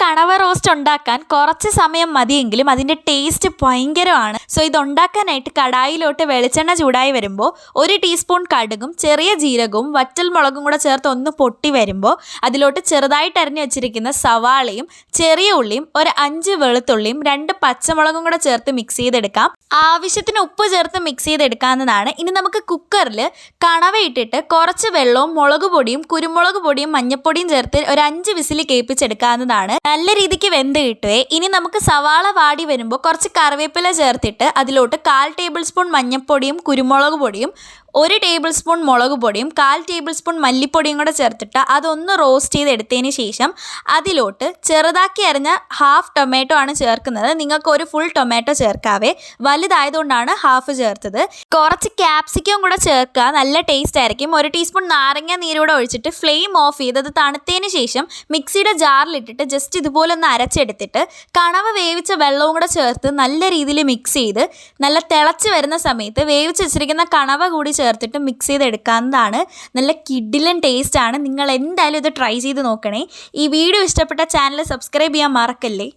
കണവ റോസ്റ്റ് ഉണ്ടാക്കാൻ കുറച്ച് സമയം മതിയെങ്കിലും അതിന്റെ ടേസ്റ്റ് ഭയങ്കരമാണ്. സോ ഇത് ഉണ്ടാക്കാനായിട്ട് കടായിലോട്ട് വെളിച്ചെണ്ണ ചൂടായി വരുമ്പോൾ ഒരു ടീസ്പൂൺ കടുകും ചെറിയ ജീരകവും വറ്റൽ മുളകും കൂടെ ചേർത്ത് ഒന്ന് പൊട്ടി വരുമ്പോൾ അതിലോട്ട് ചെറുതായിട്ട് അരിഞ്ഞു വെച്ചിരിക്കുന്ന സവാളയും ചെറിയ ഉള്ളിയും ഒരു അഞ്ച് വെളുത്തുള്ളിയും രണ്ട് പച്ചമുളകും കൂടെ ചേർത്ത് മിക്സ് ചെയ്തെടുക്കാം. ആവശ്യത്തിന് ഉപ്പ് ചേർത്ത് മിക്സ് ചെയ്തെടുക്കാവുന്നതാണ്. ഇനി നമുക്ക് കുക്കറിൽ കണവ ഇട്ടിട്ട് കുറച്ച് വെള്ളവും മുളക് പൊടിയും കുരുമുളക് പൊടിയും മഞ്ഞപ്പൊടിയും ചേർത്ത് ഒരു അഞ്ച് വിസിൽ കേൾപ്പിച്ചെടുക്കാവുന്നതാണ്. നല്ല രീതിക്ക് വെന്ത് കിട്ടുവേ. ഇനി നമുക്ക് സവാള വാടി വരുമ്പോൾ കുറച്ച് കറിവേപ്പില ചേർത്തിട്ട് അതിലോട്ട് കാൽ ടേബിൾ സ്പൂൺ മഞ്ഞൾപ്പൊടിയും കുരുമുളക് പൊടിയും ഒരു ടേബിൾ സ്പൂൺ മുളക് പൊടിയും കാൽ ടേബിൾ സ്പൂൺ മല്ലിപ്പൊടിയും കൂടെ ചേർത്തിട്ട് അതൊന്ന് റോസ്റ്റ് ചെയ്ത് ചെയ്തെടുത്തതിന് ശേഷം അതിലോട്ട് ചെറുതാക്കി അരിഞ്ഞ ഹാഫ് ടൊമാറ്റോ ആണ് ചേർക്കുന്നത്. നിങ്ങൾക്ക് ഒരു ഫുൾ ടൊമാറ്റോ ചേർക്കാവേ. വലുതായതുകൊണ്ടാണ് ഹാഫ് ചേർത്തത്. കുറച്ച് ക്യാപ്സിക്കം കൂടെ ചേർക്കുക. നല്ല ടേസ്റ്റ് ആയിരിക്കും. ഒരു ടീസ്പൂൺ നാരങ്ങ നീരൂടെ ഒഴിച്ചിട്ട് ഫ്ലെയിം ഓഫ് ചെയ്ത് അത് തണുത്തതിന് ശേഷം മിക്സിയുടെ ജാറിലിട്ടിട്ട് ജസ്റ്റ് ഇതുപോലെ ഒന്ന് അരച്ചെടുത്തിട്ട് കണവ വേവിച്ച വെള്ളവും കൂടെ ചേർത്ത് നല്ല രീതിയിൽ മിക്സ് ചെയ്ത് നല്ല തിളച്ച് വരുന്ന സമയത്ത് വേവിച്ച് വെച്ചിരിക്കുന്ന കണവ കൂടി ചേർത്തിട്ട് മിക്സ് ചെയ്തെടുക്കാവുന്നതാണ്. നല്ല കിഡിലൻ ടേസ്റ്റാണ് നിങ്ങൾ എന്തായാലും ഇത് ട്രൈ ചെയ്ത് നോക്കണേ. ഈ വീഡിയോ ഇഷ്ടപ്പെട്ട ചാനൽ സബ്സ്ക്രൈബ് ചെയ്യാൻ മറക്കല്ലേ?